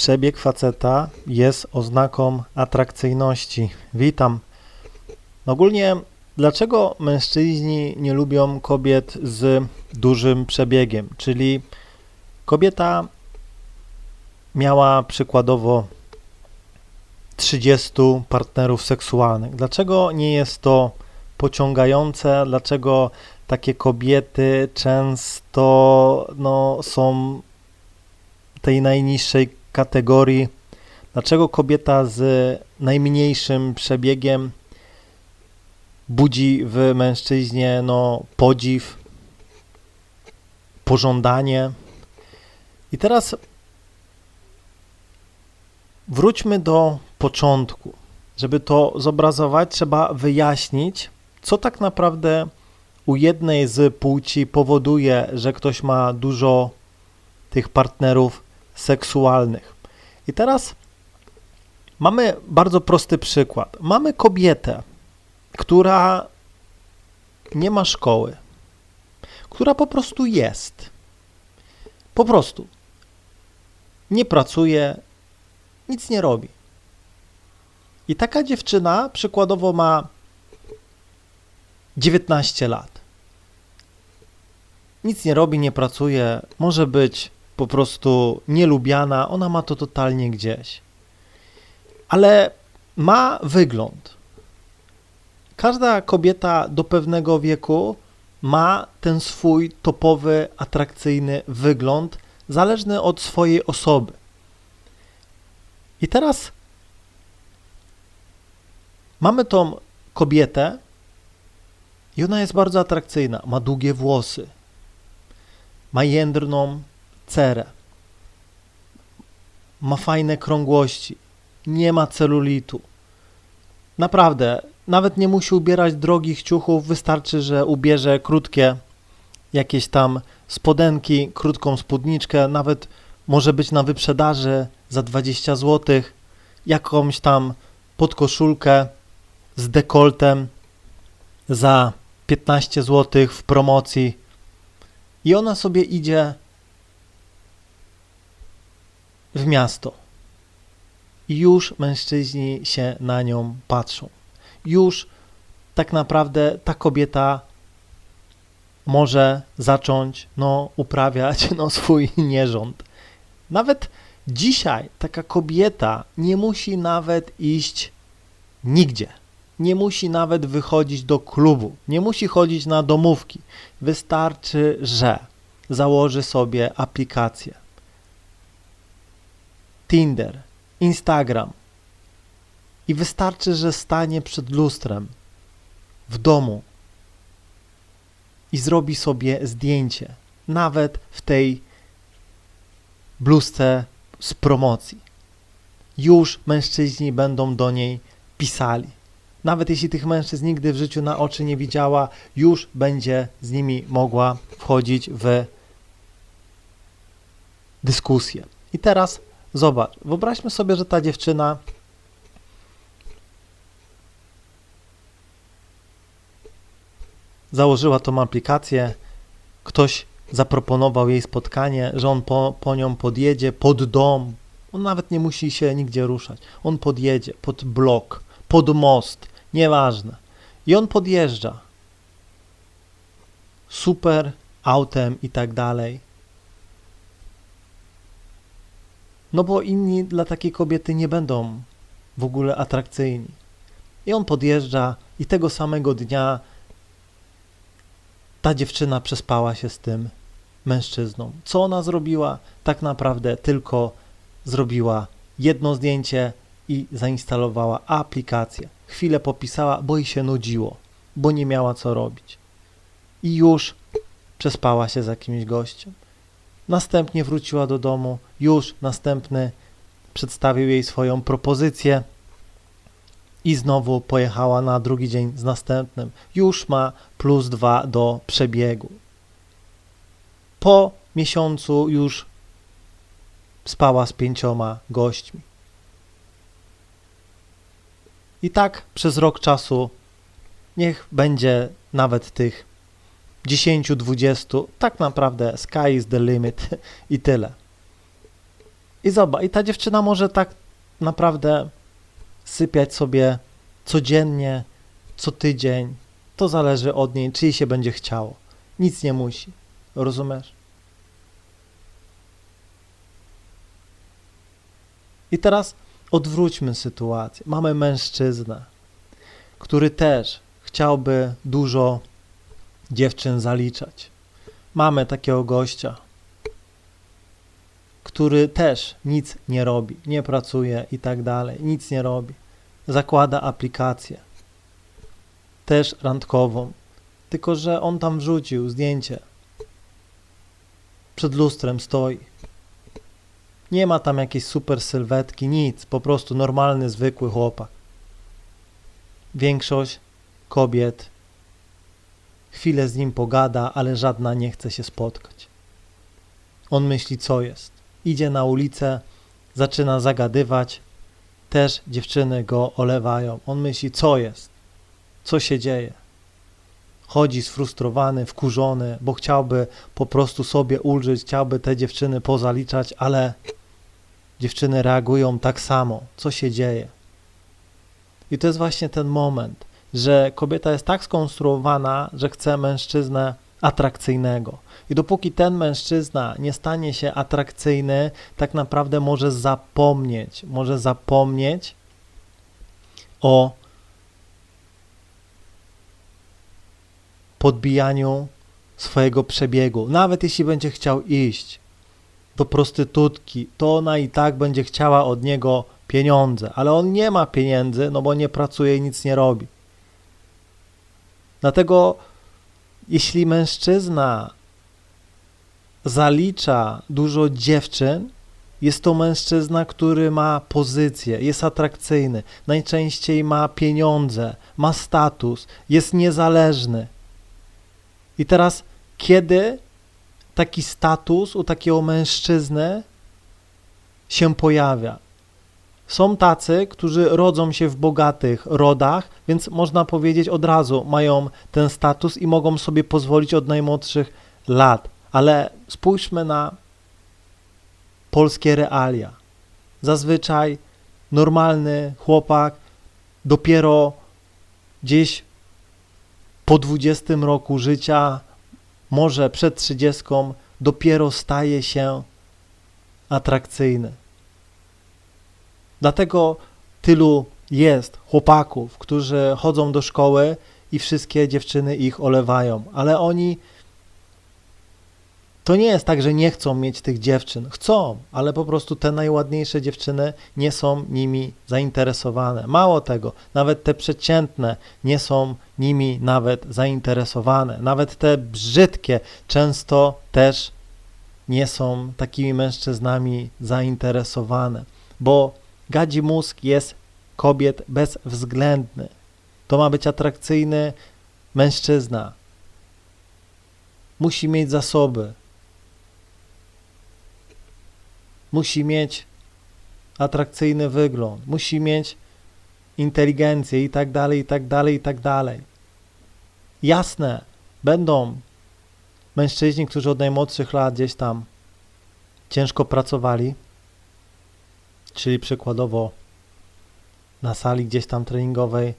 Przebieg faceta jest oznaką atrakcyjności. Witam. Ogólnie, dlaczego mężczyźni nie lubią kobiet z dużym przebiegiem? Czyli kobieta miała przykładowo 30 partnerów seksualnych. Dlaczego nie jest to pociągające? Dlaczego takie kobiety często no, są tej najniższej kategorii? Dlaczego kobieta z najmniejszym przebiegiem budzi w mężczyźnie no, podziw, pożądanie? I teraz wróćmy do początku. Żeby to zobrazować, trzeba wyjaśnić, co tak naprawdę u jednej z płci powoduje, że ktoś ma dużo tych partnerów seksualnych. I teraz mamy bardzo prosty przykład. Mamy kobietę, która nie ma szkoły, która po prostu jest. Po prostu nie pracuje, nic nie robi. I taka dziewczyna przykładowo ma 19 lat. Nic nie robi, nie pracuje, może być po prostu nielubiana, ona ma to totalnie gdzieś. Ale ma wygląd. Każda kobieta do pewnego wieku ma ten swój topowy, atrakcyjny wygląd, zależny od swojej osoby. I teraz mamy tą kobietę i ona jest bardzo atrakcyjna. Ma długie włosy, ma jędrną cerę, ma fajne krągłości, nie ma celulitu. Naprawdę, nawet nie musi ubierać drogich ciuchów, wystarczy, że ubierze krótkie jakieś tam spodenki, krótką spódniczkę, nawet może być na wyprzedaży za 20 zł, jakąś tam podkoszulkę z dekoltem za 15 zł w promocji. I ona sobie idzie w miasto. I już mężczyźni się na nią patrzą. Już tak naprawdę ta kobieta może zacząć no, uprawiać no, swój nierząd. Nawet dzisiaj taka kobieta nie musi nawet iść nigdzie. Nie musi nawet wychodzić do klubu, nie musi chodzić na domówki. Wystarczy, że założy sobie aplikację. Tinder, Instagram. I wystarczy, że stanie przed lustrem w domu i zrobi sobie zdjęcie, nawet w tej bluzce z promocji. Już mężczyźni będą do niej pisali. Nawet jeśli tych mężczyzn nigdy w życiu na oczy nie widziała, już będzie z nimi mogła wchodzić w dyskusję. I teraz zobacz, wyobraźmy sobie, że ta dziewczyna założyła tą aplikację, ktoś zaproponował jej spotkanie, że on po, po nią podjedzie pod dom. On nawet nie musi się nigdzie ruszać. On podjedzie pod blok, pod most, nieważne. I on podjeżdża. Super autem i tak dalej. No bo inni dla takiej kobiety nie będą w ogóle atrakcyjni. I on podjeżdża i tego samego dnia ta dziewczyna przespała się z tym mężczyzną. Co ona zrobiła? Tak naprawdę tylko zrobiła jedno zdjęcie i zainstalowała aplikację. Chwilę popisała, bo jej się nudziło, bo nie miała co robić. I już przespała się z jakimś gościem. Następnie wróciła do domu, już następny przedstawił jej swoją propozycję i znowu pojechała na drugi dzień z następnym. Już ma plus dwa do przebiegu. Po miesiącu już spała z pięcioma gośćmi. I tak przez rok czasu niech będzie nawet tych 10, 20, tak naprawdę sky is the limit i tyle. I zobacz, i ta dziewczyna może tak naprawdę sypiać sobie codziennie, co tydzień. To zależy od niej, czy jej się będzie chciało. Nic nie musi. Rozumiesz? I teraz odwróćmy sytuację. Mamy mężczyznę, który też chciałby dużo dziewczyn zaliczać. Mamy takiego gościa, który też nic nie robi, nie pracuje i tak dalej, nic nie robi. Zakłada aplikację, też randkową, tylko że on tam wrzucił zdjęcie. Przed lustrem stoi. Nie ma tam jakiejś super sylwetki, nic, po prostu normalny, zwykły chłopak. Większość kobiet chwilę z nim pogada, ale żadna nie chce się spotkać. On myśli, co jest. Idzie na ulicę, zaczyna zagadywać. Też dziewczyny go olewają. On myśli, co jest, co się dzieje. Chodzi sfrustrowany, wkurzony, bo chciałby po prostu sobie ulżyć, chciałby te dziewczyny pozaliczać, ale dziewczyny reagują tak samo. Co się dzieje? I to jest właśnie ten moment, że kobieta jest tak skonstruowana, że chce mężczyznę atrakcyjnego. I dopóki ten mężczyzna nie stanie się atrakcyjny, tak naprawdę może zapomnieć, może zapomnieć o podbijaniu swojego przebiegu. Nawet jeśli będzie chciał iść do prostytutki, to ona i tak będzie chciała od niego pieniądze, ale on nie ma pieniędzy, no bo nie pracuje i nic nie robi. Dlatego jeśli mężczyzna zalicza dużo dziewczyn, jest to mężczyzna, który ma pozycję, jest atrakcyjny, najczęściej ma pieniądze, ma status, jest niezależny. I teraz, kiedy taki status u takiego mężczyzny się pojawia? Są tacy, którzy rodzą się w bogatych rodach, więc można powiedzieć od razu mają ten status i mogą sobie pozwolić od najmłodszych lat. Ale spójrzmy na polskie realia. Zazwyczaj normalny chłopak dopiero gdzieś po 20 roku życia, może przed 30, dopiero staje się atrakcyjny. Dlatego tylu jest chłopaków, którzy chodzą do szkoły i wszystkie dziewczyny ich olewają, ale oni to nie jest tak, że nie chcą mieć tych dziewczyn. Chcą, ale po prostu te najładniejsze dziewczyny nie są nimi zainteresowane. Mało tego, nawet te przeciętne nie są nimi nawet zainteresowane. Nawet te brzydkie często też nie są takimi mężczyznami zainteresowane, bo gadzi mózg jest kobiet bezwzględny. To ma być atrakcyjny mężczyzna. Musi mieć zasoby, musi mieć atrakcyjny wygląd, musi mieć inteligencję i tak dalej, i tak dalej, i tak dalej. Jasne, będą mężczyźni, którzy od najmłodszych lat gdzieś tam ciężko pracowali, czyli przykładowo na sali gdzieś tam treningowej,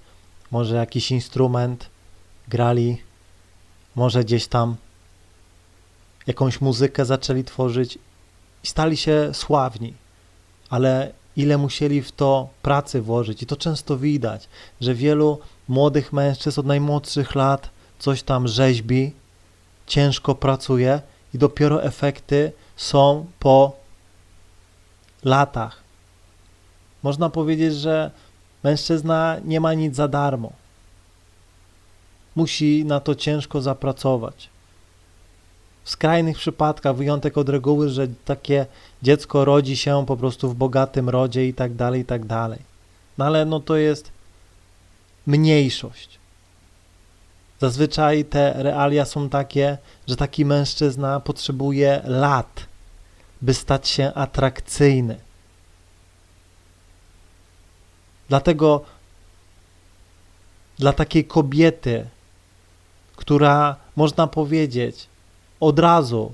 może jakiś instrument grali, może gdzieś tam jakąś muzykę zaczęli tworzyć i stali się sławni, ale ile musieli w to pracy włożyć. I to często widać, że wielu młodych mężczyzn od najmłodszych lat coś tam rzeźbi, ciężko pracuje i dopiero efekty są po latach. Można powiedzieć, że mężczyzna nie ma nic za darmo. Musi na to ciężko zapracować. W skrajnych przypadkach, wyjątek od reguły, że takie dziecko rodzi się po prostu w bogatym rodzie i tak dalej, i tak dalej. No ale no to jest mniejszość. Zazwyczaj te realia są takie, że taki mężczyzna potrzebuje lat, by stać się atrakcyjny. Dlatego dla takiej kobiety, która można powiedzieć od razu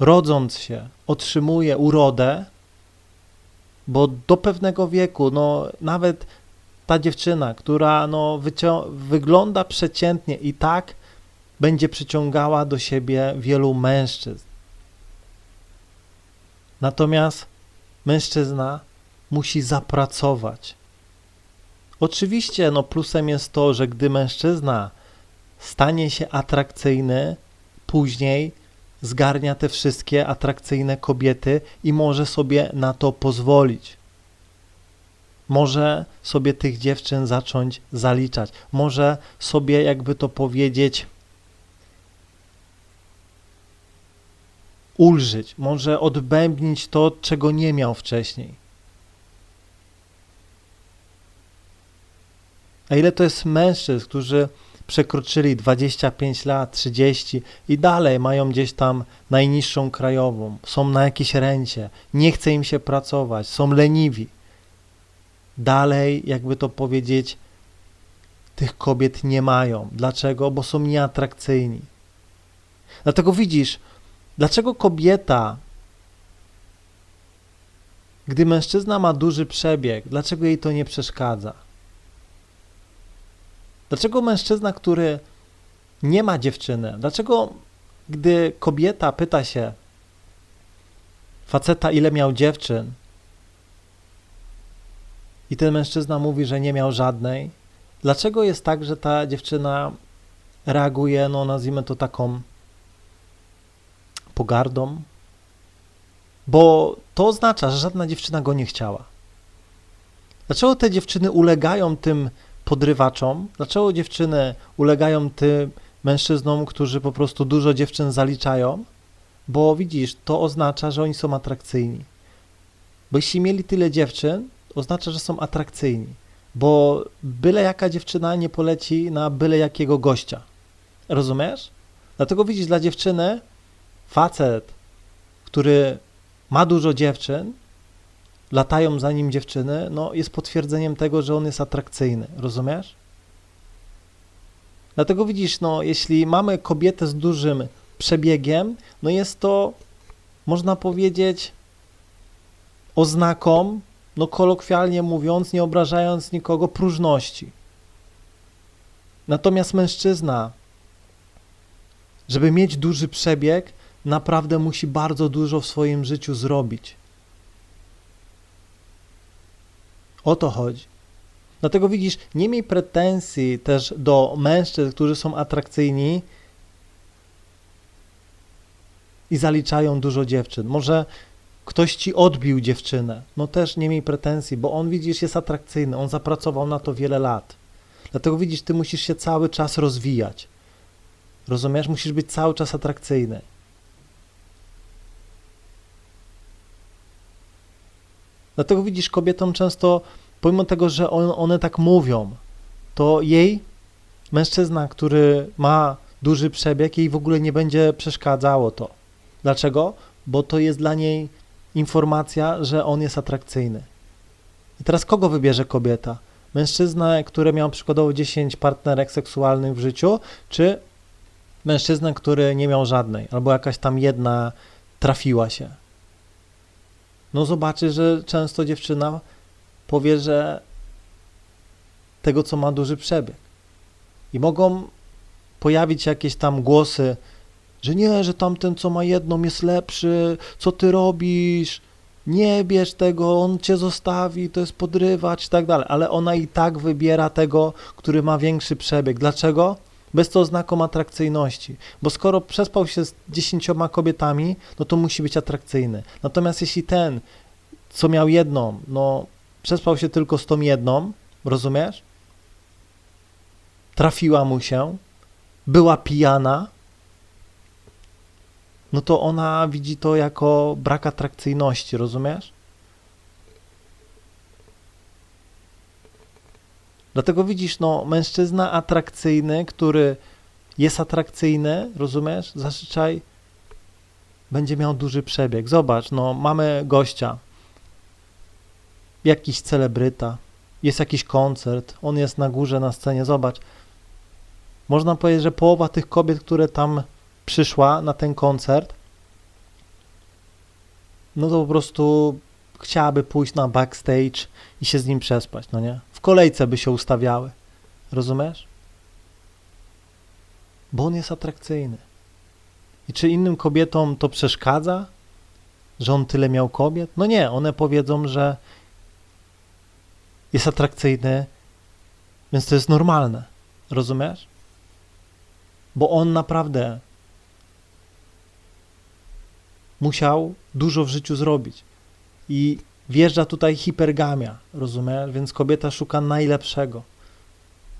rodząc się, otrzymuje urodę, bo do pewnego wieku, no nawet ta dziewczyna, która no, wygląda przeciętnie i tak będzie przyciągała do siebie wielu mężczyzn. Natomiast mężczyzna musi zapracować. Oczywiście, no plusem jest to, że gdy mężczyzna stanie się atrakcyjny, później zgarnia te wszystkie atrakcyjne kobiety i może sobie na to pozwolić. Może sobie tych dziewczyn zacząć zaliczać. Może sobie, jakby to powiedzieć, ulżyć. Może odbębnić to, czego nie miał wcześniej. A ile to jest mężczyzn, którzy przekroczyli 25 lat, 30 i dalej mają gdzieś tam najniższą krajową, są na jakiejś rencie, nie chce im się pracować, są leniwi. Dalej, jakby to powiedzieć, tych kobiet nie mają. Dlaczego? Bo są nieatrakcyjni. Dlatego widzisz, dlaczego kobieta, gdy mężczyzna ma duży przebieg, dlaczego jej to nie przeszkadza? Dlaczego mężczyzna, który nie ma dziewczyny, dlaczego gdy kobieta pyta się faceta, ile miał dziewczyn, i ten mężczyzna mówi, że nie miał żadnej, dlaczego jest tak, że ta dziewczyna reaguje, no nazwijmy to taką pogardą? Bo to oznacza, że żadna dziewczyna go nie chciała. Dlaczego te dziewczyny ulegają tym podrywaczom? Dlaczego dziewczyny ulegają tym mężczyznom, którzy po prostu dużo dziewczyn zaliczają? Bo widzisz, to oznacza, że oni są atrakcyjni. Bo jeśli mieli tyle dziewczyn, oznacza, że są atrakcyjni. Bo byle jaka dziewczyna nie poleci na byle jakiego gościa. Rozumiesz? Dlatego widzisz, dla dziewczyny facet, który ma dużo dziewczyn, latają za nim dziewczyny, no jest potwierdzeniem tego, że on jest atrakcyjny. Rozumiesz? Dlatego widzisz, no jeśli mamy kobietę z dużym przebiegiem, no jest to, można powiedzieć, oznaką, no kolokwialnie mówiąc, nie obrażając nikogo, próżności. Natomiast mężczyzna, żeby mieć duży przebieg, naprawdę musi bardzo dużo w swoim życiu zrobić. O to chodzi. Dlatego widzisz, nie miej pretensji też do mężczyzn, którzy są atrakcyjni i zaliczają dużo dziewczyn. Może ktoś ci odbił dziewczynę, no też nie miej pretensji, bo on widzisz jest atrakcyjny, on zapracował na to wiele lat. Dlatego widzisz, ty musisz się cały czas rozwijać. Rozumiesz? Musisz być cały czas atrakcyjny. Dlatego widzisz, kobietom często, pomimo tego, że on, one tak mówią, to jej mężczyzna, który ma duży przebieg, jej w ogóle nie będzie przeszkadzało to. Dlaczego? Bo to jest dla niej informacja, że on jest atrakcyjny. I teraz kogo wybierze kobieta? Mężczyzna, który miał przykładowo 10 partnerek seksualnych w życiu, czy mężczyzna, który nie miał żadnej, albo jakaś tam jedna trafiła się? No zobaczy, że często dziewczyna powie, że tego, co ma duży przebieg. I mogą pojawić się jakieś tam głosy, że nie, że tamten, co ma jedną, jest lepszy, co ty robisz, nie bierz tego, on cię zostawi, to jest podrywać i tak dalej. Ale ona i tak wybiera tego, który ma większy przebieg. Dlaczego? Bez to oznaką atrakcyjności. Bo skoro przespał się z dziesięcioma kobietami, no to musi być atrakcyjny. Natomiast jeśli ten, co miał jedną, no przespał się tylko z tą jedną, rozumiesz? Trafiła mu się, była pijana, no to ona widzi to jako brak atrakcyjności, rozumiesz? Dlatego widzisz, no, mężczyzna atrakcyjny, który jest atrakcyjny, rozumiesz? Zazwyczaj będzie miał duży przebieg. Zobacz, no, mamy gościa, jakiś celebryta, jest jakiś koncert, on jest na górze na scenie, zobacz. Można powiedzieć, że połowa tych kobiet, które tam przyszła na ten koncert, no to po prostu chciałaby pójść na backstage i się z nim przespać, no nie? W kolejce by się ustawiały. Rozumiesz? Bo on jest atrakcyjny. I czy innym kobietom to przeszkadza, że on tyle miał kobiet? No nie, one powiedzą, że jest atrakcyjny, więc to jest normalne. Rozumiesz? Bo on naprawdę musiał dużo w życiu zrobić. I wjeżdża tutaj hipergamia, rozumiesz? Więc kobieta szuka najlepszego,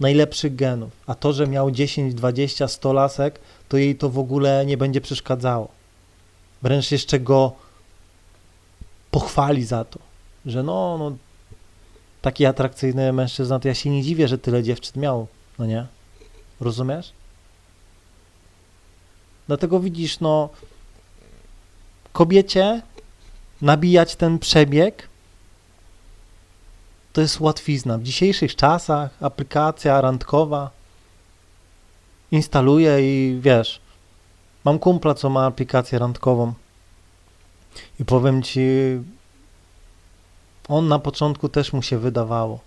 najlepszych genów. A to, że miał 10, 20, 100 lasek, to jej to w ogóle nie będzie przeszkadzało. Wręcz jeszcze go pochwali za to, że no, no taki atrakcyjny mężczyzna, to ja się nie dziwię, że tyle dziewczyn miał, no nie? Rozumiesz? Dlatego widzisz, no, kobiecie nabijać ten przebieg to jest łatwizna. W dzisiejszych czasach aplikacja randkowa instaluję i wiesz, mam kumpla, co ma aplikację randkową i powiem ci, on na początku też mu się wydawało.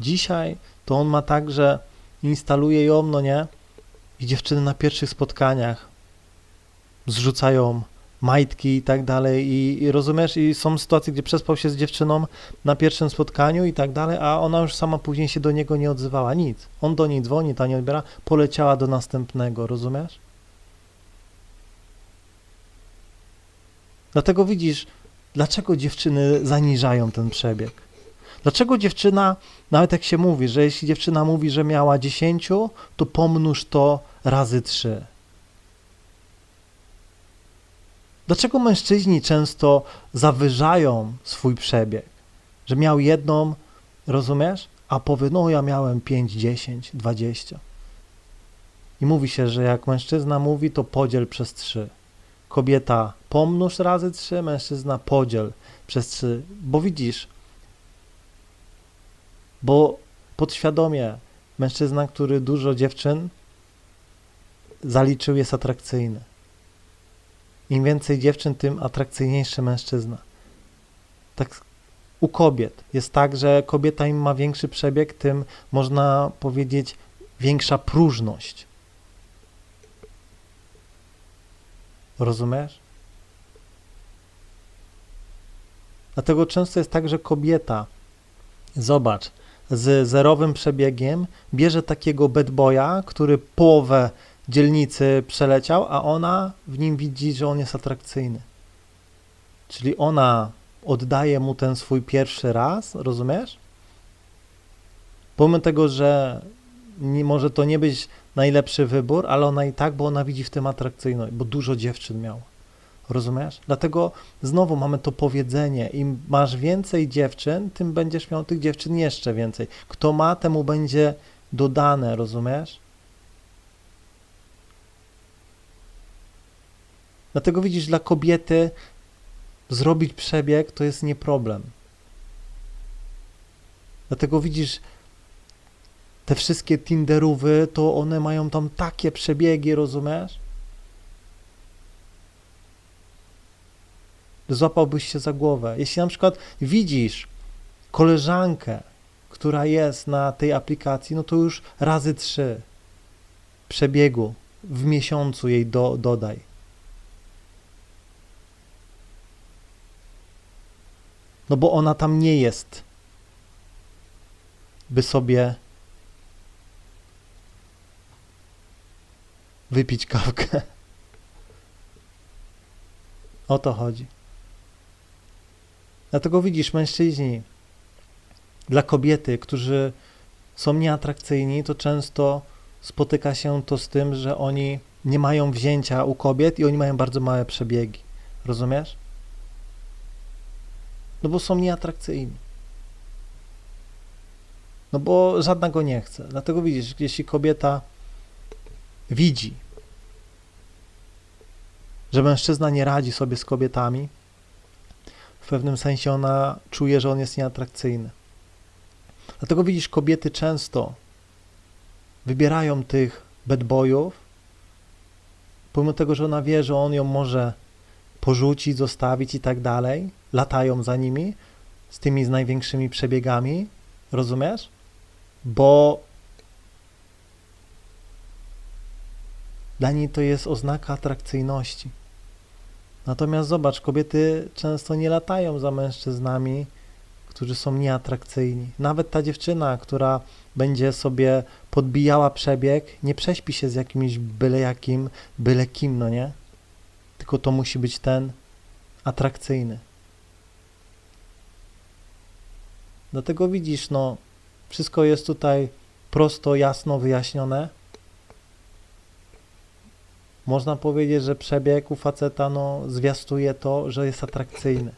Dzisiaj to on ma tak, że instaluje ją, no nie? I dziewczyny na pierwszych spotkaniach zrzucają majtki i tak dalej i, i rozumiesz, i są sytuacje, gdzie przespał się z dziewczyną na pierwszym spotkaniu i tak dalej, a ona już sama później się do niego nie odzywała, nic. On do niej dzwoni, ta nie odbiera, poleciała do następnego, rozumiesz? Dlatego widzisz, dlaczego dziewczyny zaniżają ten przebieg. Dlaczego dziewczyna, nawet jak się mówi, że jeśli dziewczyna mówi, że miała 10, to pomnóż to razy 3. Dlaczego mężczyźni często zawyżają swój przebieg? Że miał jedną, rozumiesz? A powie, no ja miałem 5, 10, 20. I mówi się, że jak mężczyzna mówi, to podziel przez 3. Kobieta pomnóż razy 3, mężczyzna podziel przez 3. Bo widzisz, bo podświadomie mężczyzna, który dużo dziewczyn zaliczył, jest atrakcyjny. Im więcej dziewczyn, tym atrakcyjniejszy mężczyzna. Tak u kobiet jest tak, że kobieta im ma większy przebieg, tym można powiedzieć większa próżność. Rozumiesz? Dlatego często jest tak, że kobieta, zobacz, z zerowym przebiegiem bierze takiego bad boya, który połowę dzielnicy przeleciał, a ona w nim widzi, że on jest atrakcyjny. Czyli ona oddaje mu ten swój pierwszy raz, rozumiesz? Pomimo tego, że nie, może to nie być najlepszy wybór, ale ona i tak, bo ona widzi w tym atrakcyjność, bo dużo dziewczyn miał. Rozumiesz? Dlatego znowu mamy to powiedzenie: im masz więcej dziewczyn, tym będziesz miał tych dziewczyn jeszcze więcej. Kto ma, temu będzie dodane, rozumiesz? Dlatego widzisz, dla kobiety zrobić przebieg to jest nie problem. Dlatego widzisz, te wszystkie Tinderówy, to one mają tam takie przebiegi, rozumiesz? Złapałbyś się za głowę. Jeśli na przykład widzisz koleżankę, która jest na tej aplikacji, no to już razy trzy przebiegu w miesiącu jej do, dodaj. No bo ona tam nie jest, by sobie wypić kawkę. O to chodzi. Dlatego widzisz, mężczyźni, dla kobiety, którzy są nieatrakcyjni, to często spotyka się to z tym, że oni nie mają wzięcia u kobiet i oni mają bardzo małe przebiegi. Rozumiesz? No bo są nieatrakcyjni. No bo żadna go nie chce. Dlatego widzisz, jeśli kobieta widzi, że mężczyzna nie radzi sobie z kobietami, w pewnym sensie ona czuje, że on jest nieatrakcyjny. Dlatego widzisz, kobiety często wybierają tych bad boyów, pomimo tego, że ona wie, że on ją może porzucić, zostawić i tak dalej. Latają za nimi z tymi z największymi przebiegami. Rozumiesz? Bo dla niej to jest oznaka atrakcyjności. Natomiast zobacz, kobiety często nie latają za mężczyznami, którzy są nieatrakcyjni. Nawet ta dziewczyna, która będzie sobie podbijała przebieg, nie prześpi się z jakimś byle jakim, byle kim, no nie? Tylko to musi być ten atrakcyjny. Dlatego widzisz, no, wszystko jest tutaj prosto, jasno wyjaśnione. Można powiedzieć, że przebieg u faceta no, zwiastuje to, że jest atrakcyjny.